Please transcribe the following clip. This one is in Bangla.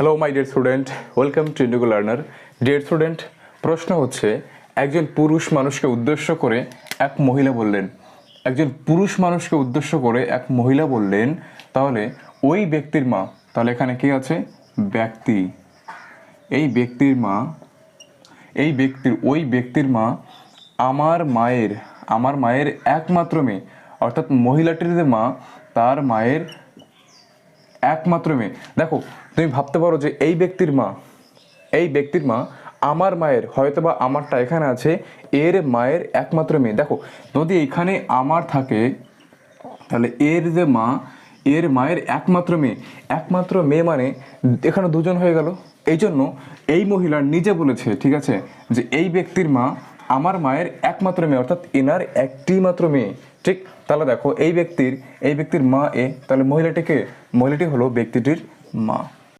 Hello my dear student welcome to Indigo Learner dear student প্রশ্ন হচ্ছে, একজন পুরুষ মানুষকে উদ্দেশ্য করে এক মহিলা বললেন, একজন পুরুষ মানুষকে উদ্দেশ্য করে এক মহিলা বললেন, তাহলে ওই ব্যক্তির মা, তাহলে এখানে কি আছে? ব্যক্তি। এই ব্যক্তির মা, এই ব্যক্তির, ওই ব্যক্তির মা আমার মায়ের আমার মায়ের একমাত্র মেয়ে, অর্থাৎ মহিলাটির যে মা, তার মায়ের একমাত্র মেয়ে। দেখো, তুমি ভাবতে পারো যে এই ব্যক্তির মা, এই ব্যক্তির মা আমার মায়ের হয়তো বা আমারটা এখানে আছে, এর মায়ের একমাত্র মেয়ে। দেখো, যদি এখানে আমার থাকে, তাহলে এর যে মা, এর মায়ের একমাত্র মেয়ে। একমাত্র মেয়ে মানে এখানে দুজন হয়ে গেল। এই জন্য এই মহিলা নিজে বলেছে, ঠিক আছে, যে এই ব্যক্তির মা আমার মায়ের একমাত্র মেয়ে, অর্থাৎ এনার একটি মাত্র মেয়ে। ঠিক, তাহলে দেখো, এই ব্যক্তির এই ব্যক্তির মা এ, তাহলে মহিলাটিকে, মহিলাটি হলো ব্যক্তিটির মা।